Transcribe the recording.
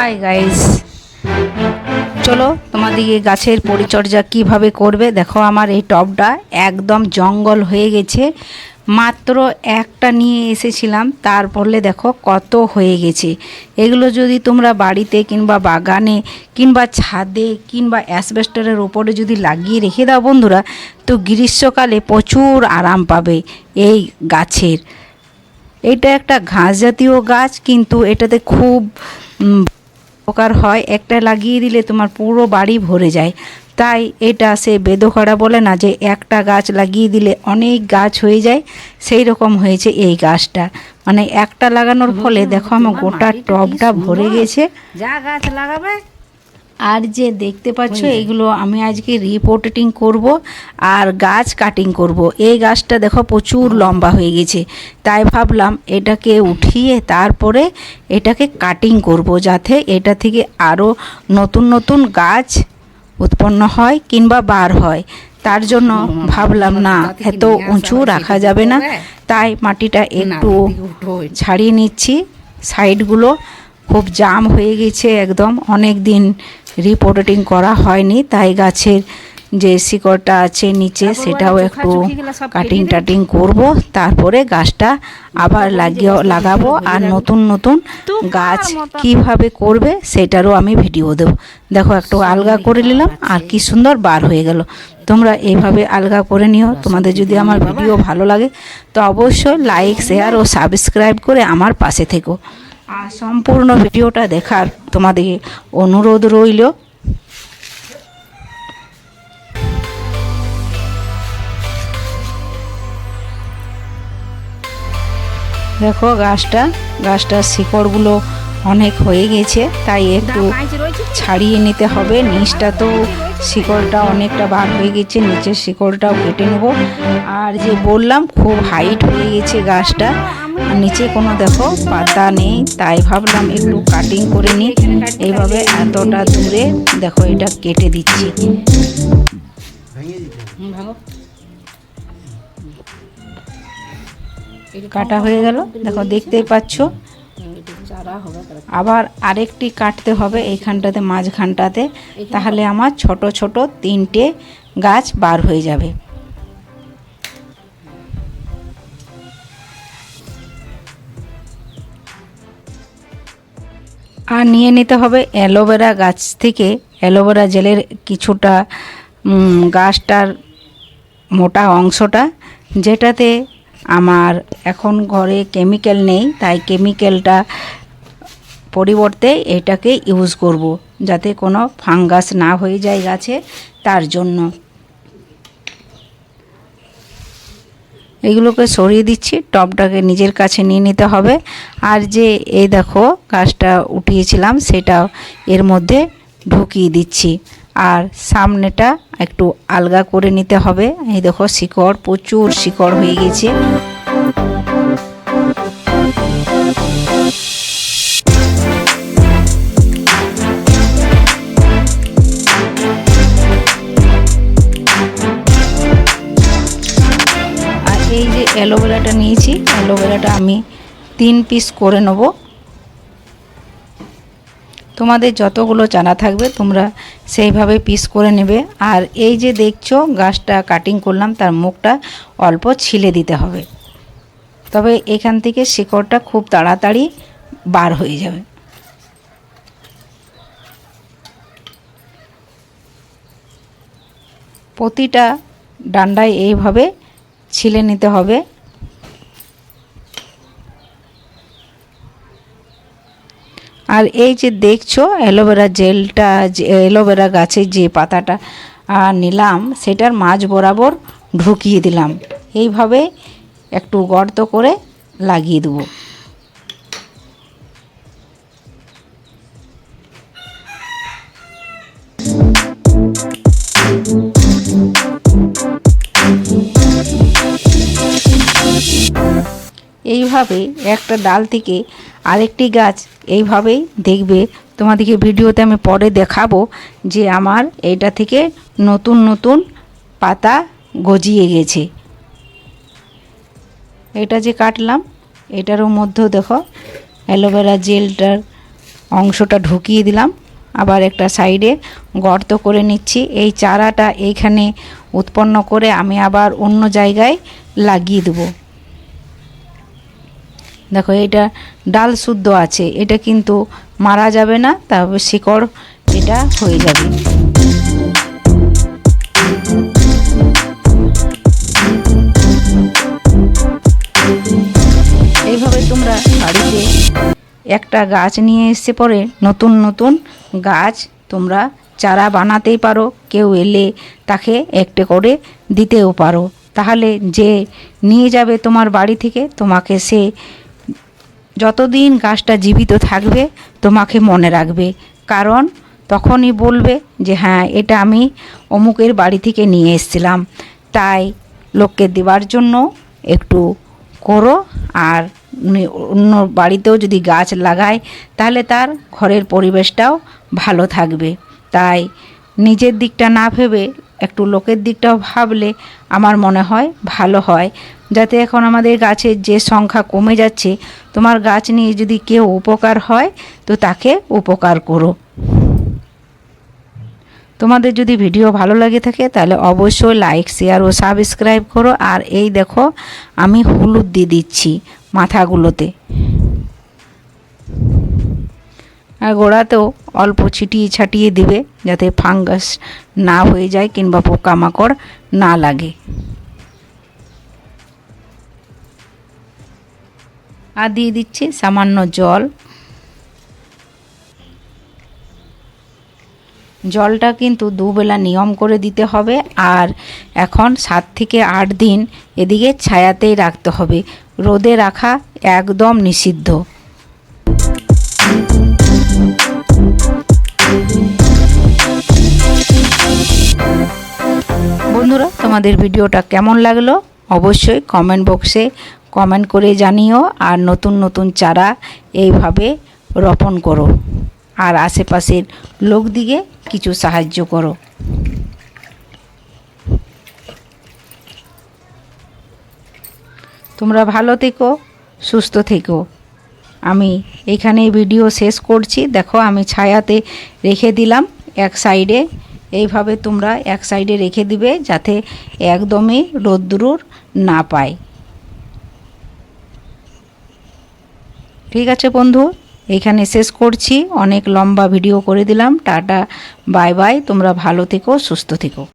Hi guys চলো তোমাদিকে গাছের পরিচর্যা কীভাবে করবে? দেখো, আমার এই টবটা একদম জঙ্গল হয়ে গেছে। মাত্র একটা নিয়ে এসেছিলাম, তার দেখো কত হয়ে গেছে। এগুলো যদি তোমরা বাড়িতে কিংবা বাগানে কিংবা ছাদে কিংবা অ্যাসবেস্টারের ওপরে যদি লাগিয়ে রেখে দাও বন্ধুরা, তো গ্রীষ্মকালে প্রচুর আরাম পাবে এই গাছের। এটা একটা ঘাস জাতীয় গাছ, কিন্তু এটাতে খুব উপকার হয় একটা লাগিয়ে দিলে তোমার পুরো বাড়ি ভরে যায়। তাই এটা সে বেদখরা বলে না যে একটা গাছ লাগিয়ে দিলে অনেক গাছ হয়ে যায় সেই রকম হয়েছে এই গাছটা। মানে একটা লাগানোর ফলে দেখো আমার গোটা টবটা ভরে গেছে। যা গাছ লাগাবে আর যে দেখতে পাচ্ছ এগুলো আমি আজকে রিপোর্টিং করব আর গাছ কাটিং করব। এই গাছটা দেখো প্রচুর লম্বা হয়ে গেছে। তাই ভাবলাম এটাকে উঠিয়ে তারপরে এটাকে কাটিং করব যাতে এটা থেকে আরও নতুন নতুন গাছ উৎপন্ন হয় কিংবা বার হয়। তার জন্য ভাবলাম না এত উঁচু রাখা যাবে না। তাই মাটিটা একটু ছাড়িয়ে নিচ্ছি। সাইডগুলো খুব জাম হয়ে গেছে একদম। অনেক দিন রিপোর্টিং করা হয়নি তাই গাছের যে শিকড়টা আছে নিচে সেটাও একটু কাটিং টাটিং করব তারপরে গাছটা আবার লাগিয়ে লাগাবো আর নতুন নতুন গাছ কীভাবে করবে সেটারও আমি ভিডিও দেবো। দেখো একটু আলগা করে নিলাম আর কি সুন্দর বার হয়ে গেল। তোমরা এইভাবে আলগা করে নিও তোমাদের যদি আমার ভিডিও ভালো লাগে তো অবশ্যই লাইক শেয়ার ও সাবস্ক্রাইব করে আমার পাশে থেকো। আর সম্পূর্ণ ভিডিওটা দেখার তোমাদের অনুরোধ রইল। দেখো গাছটা, গাছটার শিকড়গুলো অনেক হয়ে গেছে, তাই একটু ছাড়িয়ে নিতে হবে। নিচটা তো শিকড়টা অনেকটা বার হয়ে গেছে, নিচের শিকড়টাও কেটে নেব। আর যে বললাম, খুব হাইট হয়ে গেছে গাছটা। নিচে কোনো দেখো পাতা নেই, তাই ভাবলাম একটু কাটিং করে নিই। এইভাবে এতটা দূরে দেখো এটা কেটে দিচ্ছি। কাটা হয়ে গেল। দেখো, দেখতেই পাচ্ছ। আবার আরেকটি কাটতে হবে এইখানটাতে, মাঝখানটাতে। তাহলে আমার ছোট ছোট তিনটে গাছ বার হয়ে যাবে। আর নিয়ে নিতে হবে অ্যালোভেরা গাছ থেকে। অ্যালোভেরা জেলের কিছুটা গাছটার মোটা অংশটা, যেটাতে আমার এখন ঘরে কেমিক্যাল নেই, তাই কেমিক্যালটা পরিবর্তে এটাকে ইউজ করব, যাতে কোনো ফাঙ্গাস না হয়ে যায় গাছে, তার জন্য। এগুলোকে সরিয়ে দিচ্ছি। টবটাকে নিজের কাছে নিয়ে নিতে হবে। আর যে এই দেখো গাছটা উঠিয়েছিলাম, সেটা এর মধ্যে ঢুকিয়ে দিচ্ছি। আর সামনেটা একটু আলগা করে নিতে হবে। এই দেখো শিকড়, প্রচুর শিকড় হয়ে গেছে অ্যালোভেরাটা আমি তিন পিস করে নেব। তোমাদের যতগুলো চারা থাকবে, তোমরা সেইভাবে পিস করে নেবে। আর এই যে দেখছ, গাছটা কাটিং করলাম, তার মুখটা অল্প ছিলে দিতে হবে। তবে এখান থেকে শিকড়টা খুব তাড়াতাড়ি বার হয়ে যাবে। প্রতিটা ডান্ডায় এইভাবে ছিলে নিতে হবে। আর এই যে দেখছ, অ্যালোভেরা জেলটা অ্যালোভেরা গাছের যে পাতাটা নিলাম, সেটার মাঝ বরাবর ঢুকিয়ে দিলাম। এইভাবে একটু গর্ত করে লাগিয়ে দেবো। এইভাবে একটা ডাল থেকে আরেকটি গাছ এইভাবেই দেখবে। তোমাদেরকে ভিডিওতে আমি পরে দেখাবো যে আমার এটা থেকে নতুন নতুন পাতা গজিয়ে গেছে। এটা যে কাটলাম, এটারও মধ্যেও দেখো, অ্যালোভেরা জেলটার অংশটা ঢুকিয়ে দিলাম। আবার একটা সাইডে গর্ত করে নিচ্ছি। এই চারাটা এইখানে উৎপন্ন করে আমি আবার অন্য জায়গায় লাগিয়ে দেবো। দেখো, এটা ডাল শুদ্ধ আছে, এটা কিন্তু মারা যাবে না তবে শিকড় এটা হয়ে যাবে। এইভাবে তোমরা বাড়িতে একটা গাছ নিয়ে এসে পরে নতুন নতুন গাছ তোমরা চারা বানাতেই পারো, কেউ এলে তাকে একটা করে দিতেও পারো। তাহলে যে নিয়ে যাবে তোমার বাড়ি থেকে, তোমাকে সে যতদিন গাছটা জীবিত থাকবে, তোমাকে মনে রাখবে। কারণ তখনই বলবে যে হ্যাঁ এটা আমি অমুকের বাড়ি থেকে নিয়ে এসেছিলাম। তাই লোককে দেওয়ার জন্য একটু করো। আর অন্য বাড়িতেও যদি গাছ লাগায়, তাহলে তার ঘরের পরিবেশটাও ভালো থাকবে। তাই নিজের দিকটা না ভেবে একটু লোকের দিকটাও ভাবলে আমার মনে হয় ভালো হয়। যাতে এখন আমাদের গাছের যে সংখ্যা কমে যাচ্ছে, তোমার গাছ নিয়ে যদি কেউ উপকার হয়, তো তাকে উপকার করো। তোমাদের যদি ভিডিও ভালো লাগে থাকে, তাহলে অবশ্যই লাইক, শেয়ার ও সাবস্ক্রাইব করো। আর এই দেখো, আমি হলুদ দিয়ে দিচ্ছি মাথাগুলোতে। গোড়াতেও অল্প ছিটিয়ে ছাটিয়ে দিবে যাতে ফাঙ্গাস না হয়ে যায় কিংবা পোকামাকড় না লাগে। আর দিয়ে দিচ্ছি সামান্য জল। জলটা কিন্তু দুবেলা নিয়ম করে দিতে হবে আর এখন সাত থেকে আট দিন এদিকে ছায়াতেই রাখতে হবে। রোদে রাখা একদম নিষিদ্ধ। বন্ধুরা, তোমাদের ভিডিওটা কেমন লাগল? অবশ্যই কমেন্ট বক্সে কমেন্ট করে জানিও আর নতুন নতুন চারা এইভাবে রোপণ করো। আর আশেপাশের লোকদিকে কিছু সাহায্য করো। তোমরা ভালো থেকো, সুস্থ থেকো। আমি এখানে ভিডিও শেষ করছি। দেখো, আমি ছায়াতে রেখে দিলাম এক সাইডে এইভাবে তোমরা এক সাইডে রেখে দিবে যাতে একদমই রোদ্দুর না পায়। ঠিক আছে বন্ধু, এখানে শেষ করছি। অনেক লম্বা ভিডিও করে দিলাম। টাটা বাই বাই তোমরা ভালো থেকো, সুস্থ থেকো।